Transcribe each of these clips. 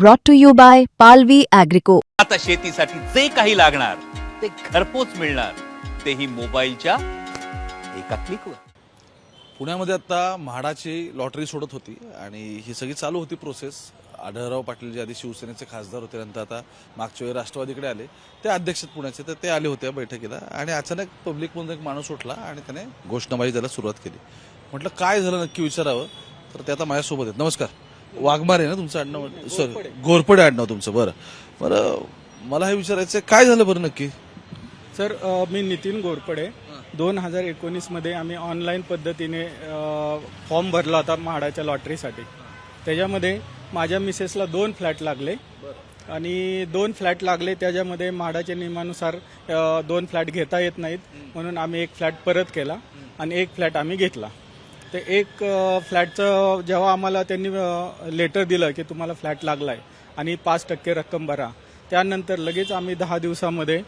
brought to you by Palvi Agrico. आता शेतीसाठी जे काही लागणार ते घरपोच मिळणार. तेही मोबाईलच्या एका क्लिकवर पुण्यामध्ये आता म्हाडाची लॉटरी सोडत होती आणि ही सगळी चालू होती प्रोसेस आढळराव पाटील जे आधी शिवसेनेचे खासदार होते नंतर आता मागच्या वेळी राष्ट्रवादीकडे आले. ते अध्यक्ष आहेत पुण्याचे तर ते आले होते या बैठकीला आणि अचानक पब्लिक म्हणून एक माणूस उठला आणि त्याने घोषणाबाजी द्यायला सुरुवात केली. म्हटलं काय झालं? नक्की विचारावं? तर ते आता माझ्यासोबत आहेत. नमस्कार. वाघमारे ना तुमचं आडनाव? सॉरी घोरपडे आडनाव तुमचं बरं. बरं मला हे विचारायचं काय झालं बरं नक्की? सर मी नितीन गोरपडे दोन हजार एकोणीसमध्ये आम्ही ऑनलाईन पद्धतीने फॉर्म भरला होता म्हाडाच्या लॉटरीसाठी त्याच्यामध्ये माझ्या मिसेसला दोन फ्लॅट लागले. आणि दोन फ्लॅट लागले त्याच्यामध्ये म्हाडाच्या नियमानुसार दोन फ्लॅट घेता येत नाहीत. म्हणून आम्ही एक फ्लॅट परत केला आणि एक फ्लॅट आम्ही घेतला. ते एक फ्लॅटचं जेव्हा आम्हाला त्यांनी लेटर दिलं की तुम्हाला फ्लॅट लागला आहे आणि पाच टक्के रक्कम भरा. त्यानंतर लगेच आम्ही दहा दिवसामध्ये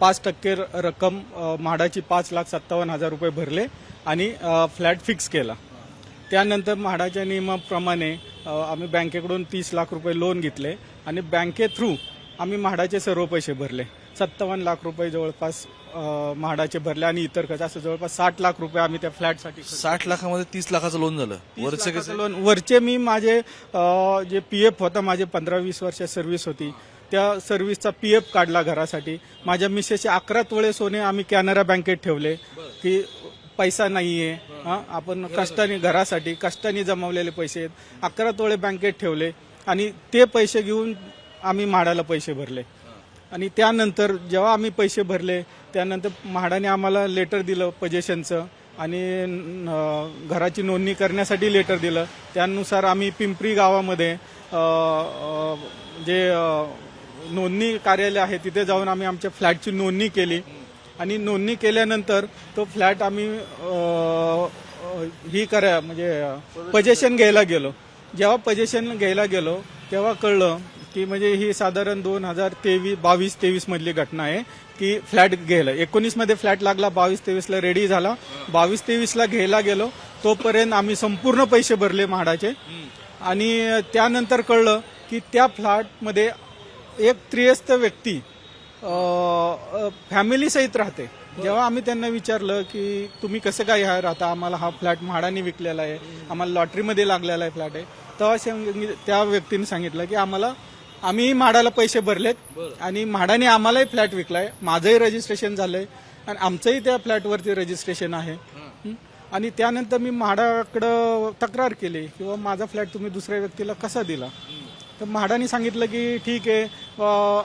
पाच टक्के र- रक्कम म्हाडाची पाच लाख सत्तावन्न हजार रुपये भरले आणि फ्लॅट फिक्स केला. त्यानंतर म्हाडाच्या नियमाप्रमाणे आम्ही बँकेकडून तीस लाख रुपये लोन घेतले आणि बँके थ्रू आम्ही म्हाडाचे सर्व पैसे भरले. सत्तावन्न लाख रुपये जवळपास म्हाडाचे भरले आणि इतर खर्च. असं जवळपास साठ लाख रुपये आम्ही त्या फ्लॅटसाठी साठ लाखामध्ये तीस लाखाचं लोन झालं. वरचं कसं? लोन वरचे मी माझे अ, जे पी एफ होता माझे पंधरा वीस वर्ष सर्व्हिस होती. त्या सर्व्हिसचा पी एफ काढला घरासाठी. माझ्या मिसेसचे अकरा तोळे सोने आम्ही कॅनरा बँकेत ठेवले. की पैसा नाहीये. हा, आपण कष्टाने घरासाठी कष्टाने जमवलेले पैसे आहेत. अकरा तोळे बँकेत ठेवले आणि ते पैसे घेऊन आम्ही म्हाडाला पैसे भरले. आणि त्यानंतर जेव्हा आम्ही पैसे भरले त्यानंतर म्हाडाने आम्हाला लेटर दिलं पजेशनचं आणि घराची नोंदणी करण्यासाठी लेटर दिलं. त्यानुसार आम्ही पिंपरी गावामध्ये जे नोंदणी कार्यालय आहे तिथे जाऊन आम्ही आमच्या फ्लॅटची नोंदणी केली. आणि नोंदणी केल्यानंतर तो फ्लॅट आम्ही ही करा म्हणजे पजेशन घ्यायला गेलो. जेव्हा पजेशन घ्यायला गेलो तेव्हा कळलं की म्हणजे ही साधारण दोन हजार तेवीस बावीस तेवीस मधली घटना आहे की फ्लॅट घ्यायला. एकोणीसमध्ये फ्लॅट लागला बावीस तेवीसला रेडी झाला. बावीस तेवीसला घ्यायला गेलो तोपर्यंत आम्ही संपूर्ण पैसे भरले म्हाडाचे. आणि त्यानंतर कळलं की त्या फ्लॅटमध्ये एक त्रियस्थ व्यक्ती फॅमिली सहित राहते. जेव्हा आम्ही त्यांना विचारलं की तुम्ही कसं काय ह्या राहता? आम्हाला हा फ्लॅट म्हाडाने विकलेला आहे. आम्हाला लॉटरीमध्ये लागलेला आहे फ्लॅट आहे. तेव्हा त्या व्यक्तीने सांगितलं की आम्हाला आम्ही म्हाडाला पैसे भरलेत आणि म्हाडाने आम्हालाही फ्लॅट विकलाय. माझंही रजिस्ट्रेशन झालंय. आणि आमचंही त्या फ्लॅटवरती रजिस्ट्रेशन आहे? आणि त्यानंतर मी म्हाडाकडं तक्रार केली किंवा माझा फ्लॅट तुम्ही दुसऱ्या व्यक्तीला कसा दिला? तर म्हाडाने सांगितलं की ठीक आहे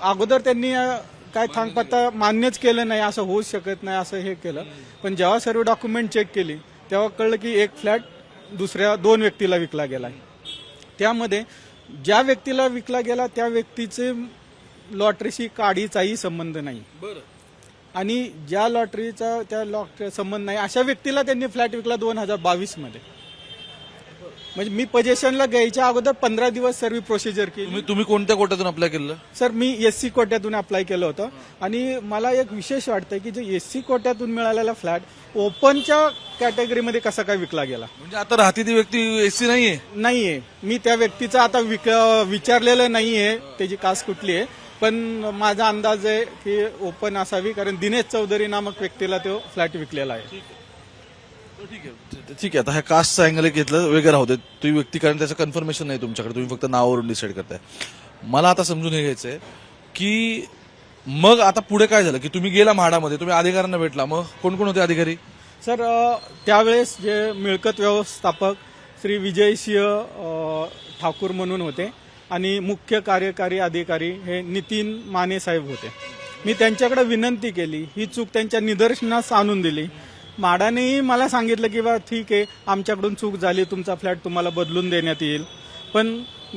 अगोदर त्यांनी काय थांगपत्ता मान्यच केलं नाही असं होऊच शकत नाही असं हे केलं. पण जेव्हा सर्व डॉक्युमेंट चेक केली तेव्हा कळलं की एक फ्लॅट दुसऱ्या दोन व्यक्तीला विकला गेलाय. त्यामध्ये ज्या व्यक्तीला विकला गेला त्या व्यक्तीचे लॉटरीशी काडीचाही संबंध नाही. आणि ज्या लॉटरीचा त्या लॉटरी संबंध नाही अशा व्यक्तीला त्यांनी फ्लॅट विकला दोन हजार बावीसमध्ये म्हणजे मी पजेशनला घ्यायच्या अगोदर पंधरा दिवस सर्व प्रोसिजर केली. तुम्ही तुम्ही कोणत्या कोट्यातून अप्लाय केलं? सर मी एस सी कोट्यातून अप्लाय केलं होतं. आणि मला एक विशेष वाटतं की जे एस सी कोट्यातून मिळालेला फ्लॅट ओपनच्या कॅटेगरीमध्ये कसा काय विकला गेला? म्हणजे आता राहती ती व्यक्ती एसी नाहीये? नाहीये. मी त्या व्यक्तीचं आता विक विचारलेलं नाहीये. त्याची कास कुठली आहे. पण माझा अंदाज आहे की ओपन असावी कारण दिनेश चौधरी नामक व्यक्तीला तो फ्लॅट विकलेला आहे. ठीक आहे. ठीक आहे आता ह्या कास्टचा अँगल घेतलं वेगळं राहू दे. तुम्ही व्यक्ती कारण त्याचं कन्फर्मेशन नाही तुमच्याकडे तुम्ही फक्त नावावरून डिसाईड करताय. मला आता समजून हे घ्यायचंय की मग आता पुढे काय झालं? की तुम्ही गेला म्हाडामध्ये तुम्ही अधिकाऱ्यांना भेटला मग कोण कोण होते अधिकारी? सर त्यावेळेस जे मिळकत व्यवस्थापक श्री विजय सिंह ठाकूर म्हणून होते आणि मुख्य कार्यकारी अधिकारी हे नितीन माने साहेब होते. मी त्यांच्याकडे विनंती केली ही चूक त्यांच्या निदर्शनास आणून दिली. माडानेही मला सांगितलं की बा ठीक आहे आमच्याकडून चूक झाली तुमचा फ्लॅट तुम्हाला बदलून देण्यात येईल. पण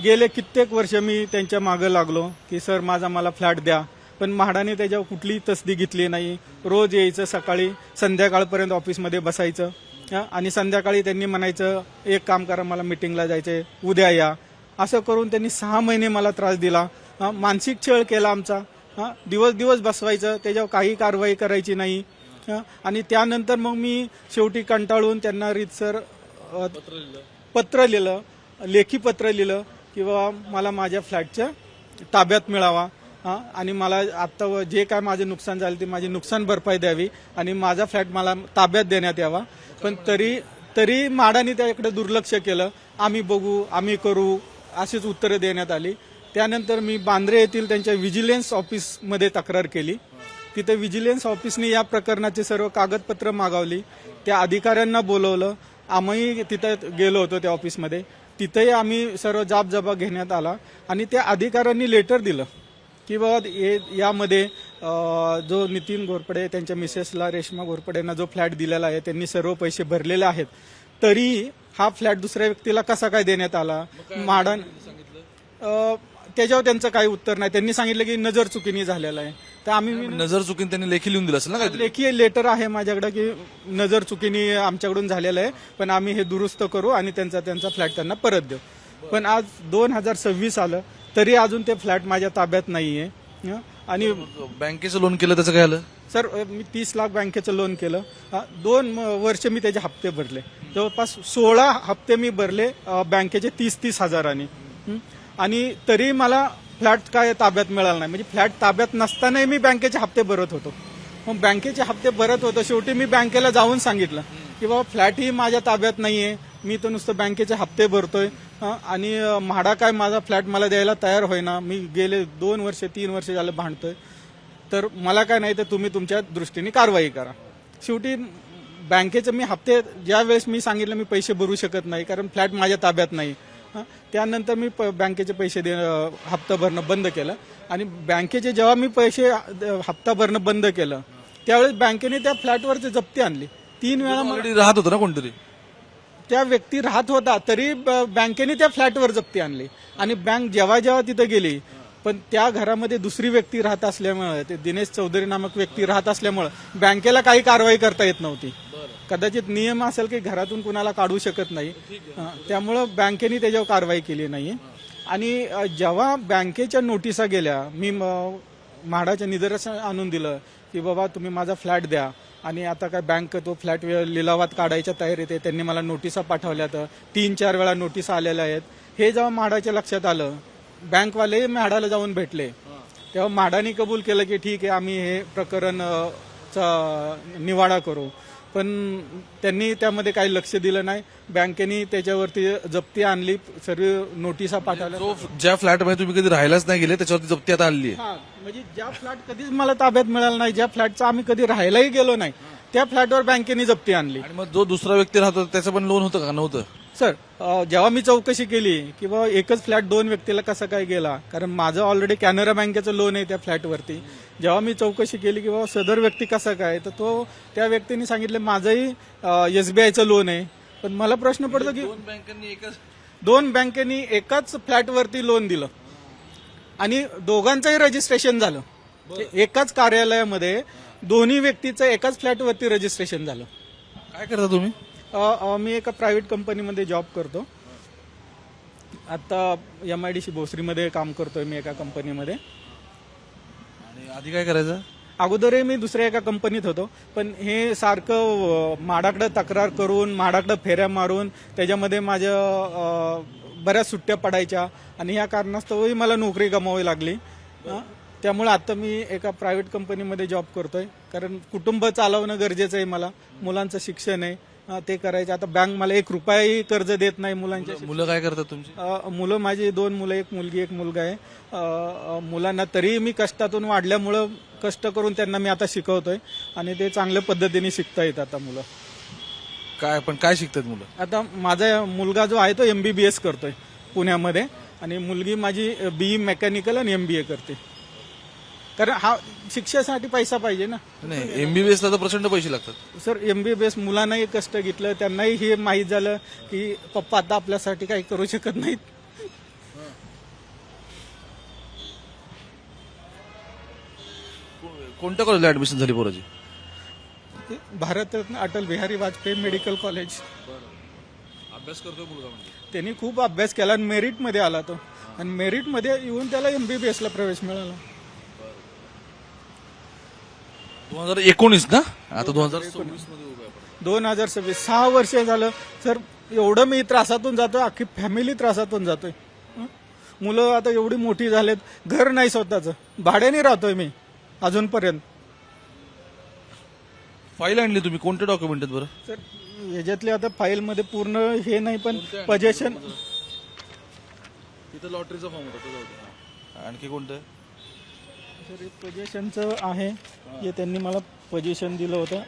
गेले कित्येक वर्ष मी त्यांच्या मागं लागलो की सर माझा मला फ्लॅट द्या. पण म्हाडाने त्याच्यावर कुठलीही तसदी घेतली नाही. रोज यायचं सकाळी संध्याकाळपर्यंत ऑफिसमध्ये बसायचं. आणि संध्याकाळी त्यांनी म्हणायचं एक काम करा मला मिटिंगला जायचंय उद्या या. असं करून त्यांनी सहा महिने मला त्रास दिला. मानसिक छळ केला आमचा. दिवस दिवस बसवायचं त्याच्यावर काही कारवाई करायची नाही. आणि त्यानंतर मग मी शेवटी कंटाळून त्यांना रीतसर पत्र लिहिलं. लेखी पत्र लिहिलं की बाबा मला माझ्या फ्लॅटच्या ताब्यात मिळावा. हा, आणि मला आत्ता जे काय माझे नुकसान झाले ते माझी नुकसान भरपाई द्यावी आणि माझा फ्लॅट मला ताब्यात देण्यात यावा. पण तरी तरी माडाने त्याकडे दुर्लक्ष केलं. आम्ही बघू आम्ही करू अशीच उत्तरं देण्यात आली. त्यानंतर मी बांद्रे येथील त्यांच्या विजिलन्स ऑफिसमध्ये तक्रार केली. तिथे विजिलन्स ऑफिसने या प्रकरणाचे सर्व कागदपत्र मागवली. त्या अधिकाऱ्यांना बोलवलं. आम्ही तिथं गेलो होतो त्या ऑफिसमध्ये तिथेही आम्ही सर्व जाबजबा घेण्यात आला. आणि त्या अधिकाऱ्यांनी लेटर दिलं की बाबा हे यामध्ये जो नितीन घोरपडे त्यांच्या मिसेसला रेश्मा घोरपडेंना जो फ्लॅट दिलेला आहे त्यांनी सर्व पैसे भरलेले आहेत. तरी हा फ्लॅट दुसऱ्या व्यक्तीला कसा काय देण्यात आला? माडन त्याच्यावर त्यांचं काही उत्तर नाही. त्यांनी सांगितलं की नजर चुकीने झालेला आहे. तर आम्ही नजर चुकीन त्यांनी लेखी लिहून दिलं असेल ना लेखी लेटर आहे माझ्याकडे की नजर चुकीने आमच्याकडून झालेलं आहे पण आम्ही हे दुरुस्त करू आणि त्यांचा त्यांचा फ्लॅट त्यांना परत देऊ. पण आज दोन हजार सव्वीस आलं तरी अजून ते फ्लॅट माझ्या ताब्यात नाहीये. हं? आणि बँकेचं लोन केलं त्याचं काय आलं? सर मी तीस लाख बँकेचं लोन केलं. दोन म- वर्ष मी त्याचे हप्ते भरले. जवळपास सोळा हप्ते मी भरले अ, बँकेचे तीस तीस हजारांनी. हं? आणि तरी मला फ्लॅट काय ताब्यात मिळाला नाही. म्हणजे फ्लॅट ताब्यात नसतानाही मी बँकेचे हप्ते भरत होतो. मग बँकेचे हप्ते भरत होतो. शेवटी मी बँकेला जाऊन सांगितलं की बाबा फ्लॅटही माझ्या ताब्यात नाहीये. मी तर नुसतं बँकेचे हप्ते भरतोय. आणि म्हाडा काय माझा फ्लॅट मला द्यायला तयार होईना. मी गेले दोन वर्ष तीन वर्ष झालं भांडतोय. तर मला काय नाही तर तुम्ही तुमच्या दृष्टीने कारवाई करा. शेवटी बँकेचे मी हप्ते ज्या वेळेस मी सांगितलं मी पैसे भरू शकत नाही कारण फ्लॅट माझ्या ताब्यात नाही. हं. त्यानंतर मी प- बँकेचे पैसे दे हप्ता भरणं बंद केलं. आणि बँकेचे जेव्हा मी पैसे हप्ता भरणं बंद केलं त्यावेळेस बँकेने त्या फ्लॅटवरची जप्ती आणली. तीन वेळा मला ऑलरेडी राहत होतं ना कोणतरी? त्या व्यक्ती राहत होता तरी बँकेने त्या फ्लॅटवर जप्ती आणली. आणि बँक जेव्हा जेव्हा तिथे गेली पण त्या घरामध्ये दुसरी व्यक्ती राहत असल्यामुळे ते दिनेश चौधरी नामक व्यक्ती राहत असल्यामुळे बँकेला काही कारवाई करता येत नव्हती. कदाचित नियम असेल की घरातून कुणाला काढू शकत नाही. त्यामुळं बँकेने त्याच्यावर कारवाई केली नाही. आणि जेव्हा बँकेच्या नोटिसा गेल्या मी म- म्हाडाच्या निदर्शन आणून दिलं की बाबा तुम्ही माझा फ्लॅट द्या. आणि आता काय बँक तो फ्लॅट लिलावात काढायच्या तयारीत आहे त्यांनी मला नोटिसा पाठवल्या तर तीन चार वेळा नोटिसा आलेल्या आहेत. हे जेव्हा म्हाडाच्या लक्षात आलं बँकवाले म्हाडाला जाऊन भेटले. तेव्हा म्हाडाने कबूल केलं की ठीक आहे आम्ही हे प्रकरण चा निवाडा करू. पण त्यांनी त्यामध्ये काही लक्ष दिलं नाही. बँकेने त्याच्यावरती जप्ती आणली. सर्व नोटिसा पाठवल्या. ज्या फ्लॅटमध्ये तुम्ही कधी राहायलाच नाही गेले त्याच्यावरती जप्ती आता आणली हा म्हणजे ज्या फ्लॅट कधीच मला ताब्यात मिळाला नाही ज्या फ्लॅटचा आम्ही कधी राहायलाही गेलो नाही त्या फ्लॅटवर बँकेने जप्ती आणली. आणि मग जो दुसरा व्यक्ती राहतो त्याचं पण लोन होतं का? नव्हतं. सर जेव्हा मी चौकशी केली की बाबा एकच फ्लॅट दोन व्यक्तीला कसा काय गेला? कारण माझं ऑलरेडी कॅनरा बँकेचं लोन आहे त्या फ्लॅटवरती. जेव्हा मी चौकशी केली की बाबा सदर व्यक्ती कसा काय तर तो त्या व्यक्तीने सांगितलं माझंही एसबीआयचं लोन आहे. पण मला प्रश्न पडतो की बँकांनी एकच दोन बँकेनी एकाच फ्लॅटवरती लोन दिलं आणि दोघांचंही रजिस्ट्रेशन झालं. एकाच कार्यालयामध्ये दोन्ही व्यक्तीचं एकाच फ्लॅटवरती रजिस्ट्रेशन झालं. काय करता तुम्ही? मी एका प्रायव्हेट कंपनीमध्ये जॉब करतो. आता एम आय डी सी भोसरीमध्ये काम करतोय मी एका कंपनीमध्ये आणि आधी काय करायचं? अगोदरही मी दुसऱ्या एका कंपनीत होतो. पण हे सारखं अ, म्हाडाकडे तक्रार करून म्हाडाकडे फेऱ्या मारून त्याच्यामध्ये माझ्या बऱ्याच सुट्ट्या पडायच्या. आणि या कारणास्तवही मला नोकरी गमावी लागली. त्यामुळे आता मी एका प्रायव्हेट कंपनीमध्ये जॉब करतोय. कारण कुटुंब चालवणं गरजेचं आहे मला. मुलांचं शिक्षण आहे. अ, ते करायचं. आता बँक मला एक रुपयाही कर्ज देत नाही मुलांच्या मुलं काय करतात तुमची? अ, मुलं माझी दोन मुलं एक मुलगी एक मुलगा आहे. अ, अ, मुलांना तरी मी कष्टातून वाढल्यामुळं कष्ट करून त्यांना मी आता शिकवतोय आणि ते चांगल्या पद्धतीने शिकता येत आता मुलं. काय पण काय शिकतात मुलं? आता माझा मुलगा जो आहे तो एमबीबीएस करतोय पुण्यामध्ये आणि मुलगी माझी बीई मेकॅनिकल आणि एमबीए करते. कारण हा शिक्षणासाठी पैसा पाहिजे ना. नाही एमबीबीएस ला तर प्रचंड पैसे लागतात. सर एमबीबीएस मुलांनाही कष्ट घेतलं त्यांनाही हे माहीत झालं की पप्पा आता आपल्यासाठी काही करू शकत नाहीत. कोणत्या कॉलेजला ऍडमिशन झाली पोराची? Bharat Ratna Atal Bihari Vajpayee medical college. अभ्यास करतोय मुलगा म्हणजे. त्यांनी खूप अभ्यास केला आणि मेरिटमध्ये आला तो. आणि मेरिटमध्ये येऊन त्याला एमबीबीएस ला प्रवेश मिळाला. दोन हजार एकोणीस ना? आता दोन हजार सव्वीसमध्ये उभा आहे आपण. दोन हजार सव्वीस. सहा वर्ष झालं. सर एवढं मी त्रासातून जातोय. अख्खी फॅमिली त्रासातून जातोय. हं? मुलं आता एवढी मोठी झालेत. घर नाही स्वतःचं. भाड्याने राहतोय मी अजूनपर्यंत. फाईल आणली तुम्ही? कोणते डॉक्युमेंट आहेत बरं? तर याच्यातले आता फाईलमध्ये पूर्ण हे नाही पण पजेशन तिथं लॉटरीचा फॉर्म होता आणखी कोणतं? सर पोझिशनचं आहे. हे त्यांनी मला पोझिशन दिलं होतं.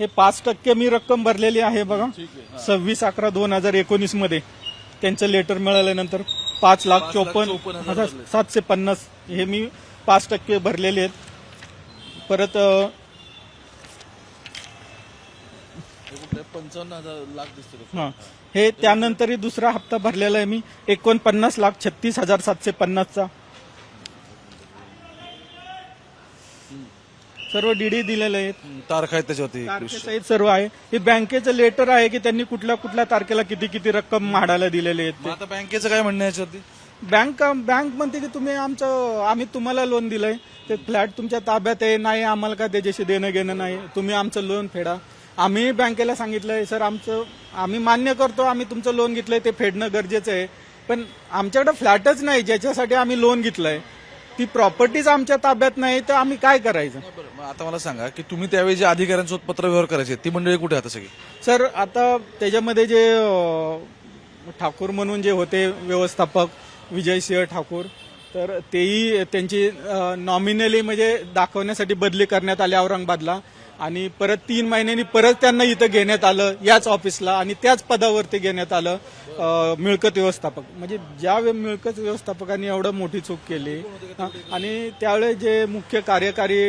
हे पाच टक्के मी रक्कम भरलेली आहे बघा. सव्वीस अकरा दोन हजार एकोणीसमध्ये. त्यांचं लेटर मिळाल्यानंतर पाच लाख चोपन्न हजार सातशे पन्नास हे मी पाच टक्के भरलेले आहेत. परत अं, पंचावन्न हजार लाख दिसते हा. हे त्यानंतरही दुसरा हप्ता भरलेला आहे मी. एकोणपन्नास लाख छत्तीस हजार सातशे पन्नासचा. सर्व डीडी दिलेले आहेत. तारखा आहेत त्याच्यावरती. तारखेसहित सर्व आहे. हे बँकेचं लेटर आहे की त्यांनी कुठल्या कुठल्या तारखेला किती किती रक्कम म्हाडाला दिलेली आहेत मग आता बँकेचं काय म्हणणं आहे याच्यावरती? बँक बँक म्हणते की तुम्ही आमचं आम्ही तुम्हाला लोन दिलंय. ते फ्लॅट तुमच्या ताब्यात आहे नाही आम्हाला काय त्याच्याशी देणं घेणं नाही. तुम्ही आमचं लोन फेडा. आम्ही बँकेला सांगितलंय सर आमचं आम्ही मान्य करतो आम्ही तुमचं लोन घेतलंय ते फेडणं गरजेचं आहे. पण आमच्याकडे फ्लॅटच नाही ज्याच्यासाठी आम्ही लोन घेतलंय. ती प्रॉपर्टीज आमच्या ताब्यात नाही तर आम्ही काय करायचं? बरं. मग आता मला सांगा की तुम्ही त्यावेळी जे अधिकाऱ्यांसोबत पत्रव्यवहार करायचे ती मंडळी कुठे आता सगळी? सर आता त्याच्यामध्ये जे अ, ठाकूर म्हणून जे होते व्यवस्थापक विजयसिंह ठाकूर तर तेही त्यांची नॉमिनली म्हणजे दाखवण्यासाठी बदली करण्यात आली औरंगाबादला. आणि परत तीन महिन्यांनी परत त्यांना इथं घेण्यात आलं याच ऑफिसला आणि त्याच पदावरती घेण्यात आलं मिळकत व्यवस्थापक. म्हणजे ज्या वे- मिळकत व्यवस्थापकांनी एवढं मोठी चूक केली आणि त्यावेळेस जे मुख्य कार्यकारी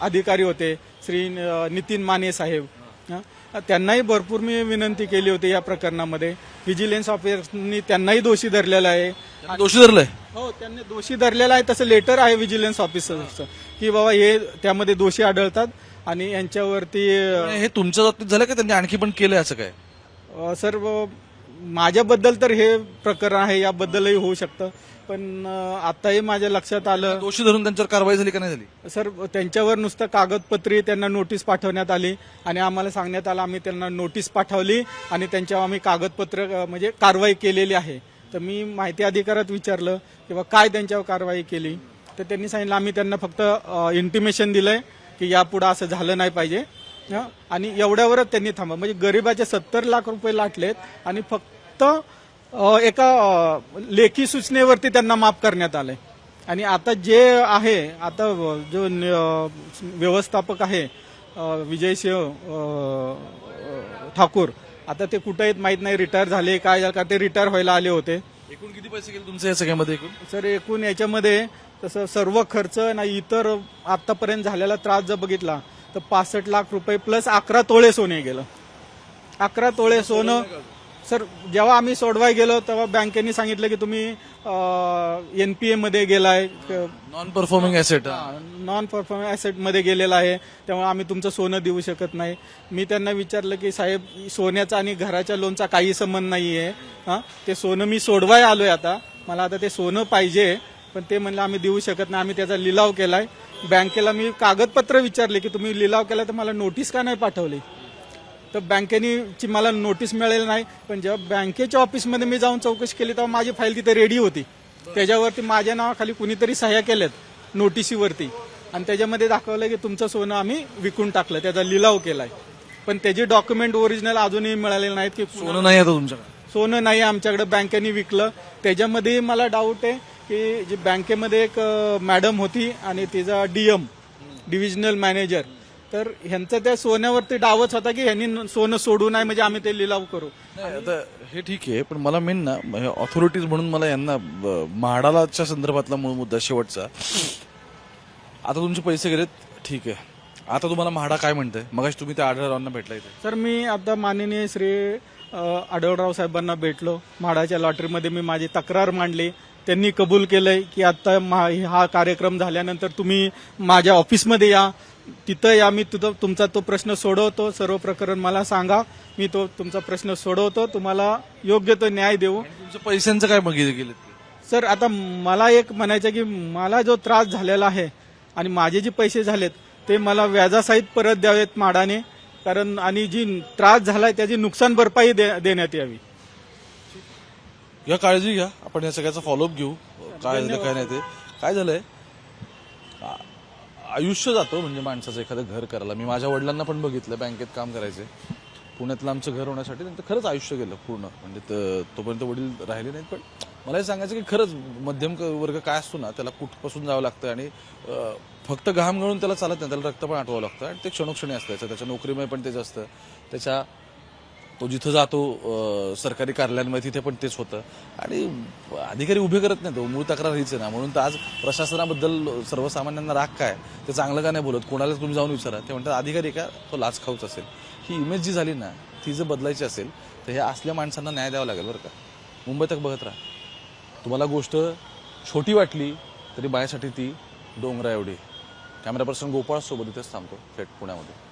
अधिकारी होते श्री नितीन माने साहेब हा, त्यांनाही भरपूर मी विनंती केली होती या प्रकरणामध्ये. व्हिजिलन्स ऑफिसरनी त्यांनाही दोषी धरलेला आहे. दोषी धरलंय? हो त्यांनी दोषी धरलेला आहे. तसं लेटर आहे व्हिजिलन्स ऑफिसरचं की बाबा हे त्यामध्ये दोषी आढळतात. आणि यांच्यावरती अ, हे तुमच्या बाबतीत झालं का त्यांनी आणखी पण केलंय असं काय? अ, सर माझ्याबद्दल तर हे प्रकरण आहे याबद्दलही होऊ शकतं. पण अ, आताही माझ्या लक्षात आलं दोषी धरून त्यांच्यावर कारवाई झाली का नाही झाली? सर त्यांच्यावर नुसतं कागदपत्री त्यांना नोटीस पाठवण्यात आली आणि आम्हाला सांगण्यात आलं आम्ही त्यांना नोटीस पाठवली आणि त्यांच्यावर आम्ही कागदपत्र अ, म्हणजे कारवाई केलेली आहे. तर मी माहिती अधिकारात विचारलं किंवा काय त्यांच्यावर कारवाई केली? तर त्यांनी सांगितलं आम्ही त्यांना फक्त इंटिमेशन दिलंय. की यापुढं असं झालं नाही पाहिजे? आणि एवढ्यावरच त्यांनी थांबा. म्हणजे गरिबाचे सत्तर लाख रुपये लाटलेत आणि फक्त एका लेखी सूचनेवरती त्यांना माफ करण्यात आलंय. आणि आता जे आहे आता जो व्यवस्थापक आहे विजयसिंह ठाकूर आता ते कुठे आहेत माहीत नाही. रिटायर झाले काय झालं का ते रिटायर व्हायला आले होते. एकूण किती पैसे गेले तुमच्या या सगळ्यामध्ये एकूण? सर एकूण याच्यामध्ये तसं सर्व खर्च आणि इतर आतापर्यंत झालेला त्रास जर बघितला तर पासष्ट लाख रुपये प्लस अकरा तोळे सोने गेलं. अकरा तोळे सोनं सर जेव्हा आम्ही सोडवाय गेलो तेव्हा बँकेने सांगितलं की तुम्ही एनपीए मध्ये गेलाय. Non performing asset non performance ॲसेटमध्ये गेलेला आहे. त्यामुळे आम्ही तुमचं सोनं देऊ शकत नाही. मी त्यांना विचारलं की साहेब सोन्याचा आणि घराच्या लोनचा काही संबंध नाही आहे हां ते सोनं मी सोडवाय आलोय आता. मला आता ते सोनं पाहिजे. पण ते म्हणलं आम्ही देऊ शकत नाही आम्ही त्याचा लिलाव केलाय. बँकेला मी कागदपत्र विचारले की तुम्ही लिलाव केला तर मला नोटीस का नाही पाठवली? तर बँकेनी मला नोटीस मिळालेली नाही. पण जेव्हा बँकेच्या ऑफिसमध्ये मी जाऊन चौकशी केली तेव्हा माझी फाईल तिथे रेडी होती. त्याच्यावरती माझ्या नावाखाली कुणीतरी सह्या केल्यात नोटिसीवरती आणि त्याच्यामध्ये दाखवलं की तुमचं सोनं आम्ही विकून टाकलं त्याचा लिलाव केलाय. पण त्याचे डॉक्युमेंट ओरिजिनल अजूनही मिळालेले नाहीत की सोनं नाही आता तुमच्याकडे. सोनं नाही आमच्याकडे बँकेने विकलं. त्याच्यामध्ये मला डाऊट आहे. की जी बँकेमध्ये एक मॅडम होती आणि तिचा डीएम डिव्हिजनल मॅनेजर. तर ह्यांचा त्या सोन्यावरती डावच होता की ह्यांनी सोनं सोडू नये म्हणजे आम्ही ते लिलाव करू. आता हे ठीक आहे पण मला मेन ना ऑथॉरिटीज म्हणून मला यांना म्हाडालाच्या संदर्भातला मूळ मुद्दा शेवटचा. आता तुमचे पैसे गेलेत ठीक आहे. आता तुम्हाला म्हाडा काय म्हणतंय? मगाशी तुम्ही त्या आढळरावांना भेटला इथे. सर मी आता माननीय श्री आढळराव साहेबांना भेटलो. म्हाडाच्या लॉटरीमध्ये मी माझी तक्रार मांडली. त्यांनी कबूल केलंय की आता हा कार्यक्रम झाल्यानंतर तुम्ही माझ्या ऑफिसमध्ये या. तिथं या. मी तुझं तुमचा तो प्रश्न सोडवतो. सर्व प्रकरण मला सांगा. मी तो तुमचा प्रश्न सोडवतो. तुम्हाला योग्य तो न्याय देऊ. तुमच्या पैशांचं काय मग गेलेत? सर आता मला एक म्हणायचं की मला जो त्रास झालेला आहे आणि माझे जे पैसे झालेत ते मला व्याजासहित परत द्यावेत माडाने. कारण आणि जी त्रास झालाय त्याची नुकसान भरपाई दे- देण्यात यावी. घ्या काळजी घ्या. आपण या सगळ्याचा फॉलोअप घेऊ. काय झालं काय नाही ते. काय झालंय? आ- आयुष्य जातं म्हणजे माणसाचं एखादं घर करायला. मी माझ्या वडिलांना पण बघितलं बँकेत काम करायचे. पुण्यातलं आमचं घर होण्यासाठी त्यांचं खरंच आयुष्य गेलं पूर्ण. म्हणजे तोपर्यंत वडील राहिले नाहीत पण मला हे सांगायचं की खरंच मध्यम वर्ग काय असतो ना त्याला कुठपासून जावं लागतं आणि फक्त घाम गळून त्याला चालत नाही त्याला रक्त पण आठवावं लागतं आणि ते क्षणोक्षणी असतं. त्याच्या नोकरीमुळे पण तेच असतं. त्याच्या तो जिथं जातो सरकारी कार्यालयांमध्ये तिथे पण तेच होतं. आणि अधिकारी उभे करत नाही तो मूळ तक्रार हीच आहे ना. म्हणून तर आज प्रशासनाबद्दल सर्वसामान्यांना राग काय ते चांगलं का नाही बोलत? कोणालाच तुम्ही जाऊन विचारा. ते म्हणतात अधिकारी का? तो लाच खाऊच असेल. ही इमेज जी झाली ना ती जर बदलायची असेल तर ह्या असल्या माणसांना न्याय द्यावा लागेल बरं का. मुंबई तक बघत राहा. तुम्हाला गोष्ट छोटी वाटली तरी माझ्यासाठी ती डोंगरा एवढी कॅमेरा पर्सन गोपाळ सोबत इथेच थांबतो. थेट पुण्यामध्ये.